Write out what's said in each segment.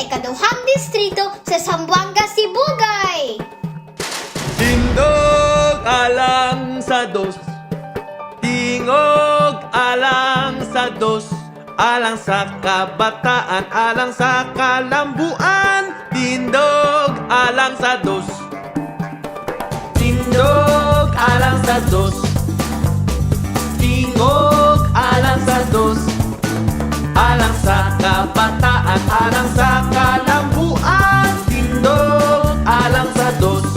sa ikaduhang distrito sa Zamboanga, Sibugay. Tindog alang sa dos. Tingog alang sa dos. Alang sa kabataan, alang sa kalambuan. Tindog alang sa dos. Tindog alang sa dos sa kabataan, alang sa kalambuan Tindog alang sa dos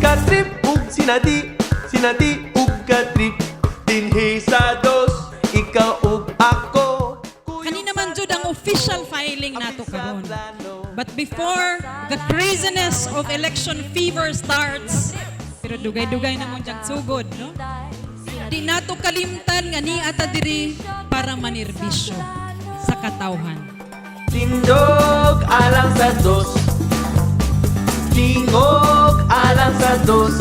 Katrip ug sinati, sinati ug katrip Dinhi sa dos, ikaw ug ako Kanina man jud ang official filing nato karon. But before the craziness of election fever starts, pero dugay-dugay na mo diyang sugod, no? Di nato kalimtan nga ni ata diri para manirbisyo sa katawhan. Tindog alang sa dos. Tingog alang sa dos.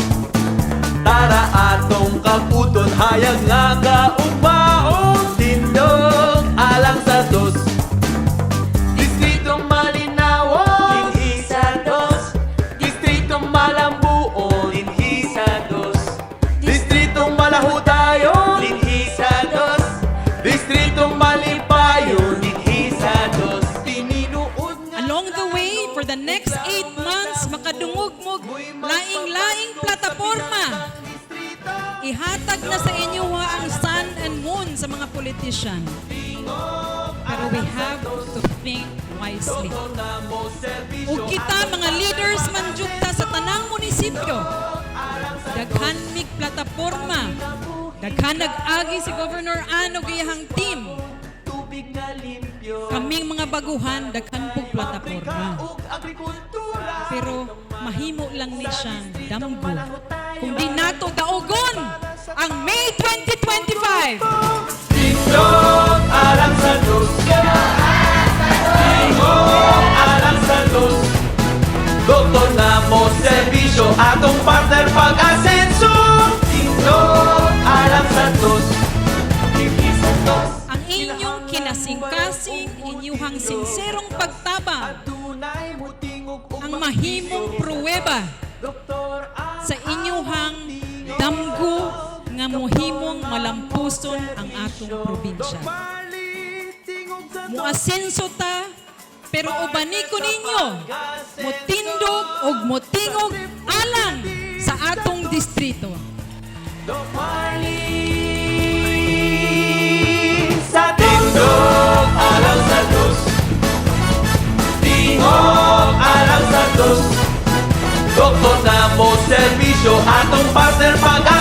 Tara atong kaputon hayag nga kaugbaon Tindog alang sa dos Along the way, for the next eight months, makadungog mo laing-laing plataforma. Ihatag na sa inyo ha ang sun and moon sa mga politician. Pero we have to think wisely. Ug kita mga leaders man jud ta sa tanang munisipyo. Daghan mig plataforma. Daghan nag-agi si Governor Ano gayahang team. Kaming mga baguhan daghan pug plataporma. Pero mahimo lang ni siyang damgo. Kung di nato daugon ang May 2025. Tindog alang sa dos Tingog alang sa dos Doktor na mo serbisyo Atong partner pag-asenso Tindog alang sa dos Ang inyong kinasing-kasing, inyuhang sinserong ug ang mahimong pruweba sa inyuhang damgo nga mohimong malampuson ang atong probinsya. Muasenso ta, pero ubani ko ninyo, mutindog og mutingog alang sa atong distrito. Alang sa dos Doktor na mo serbisyo Atong partner pag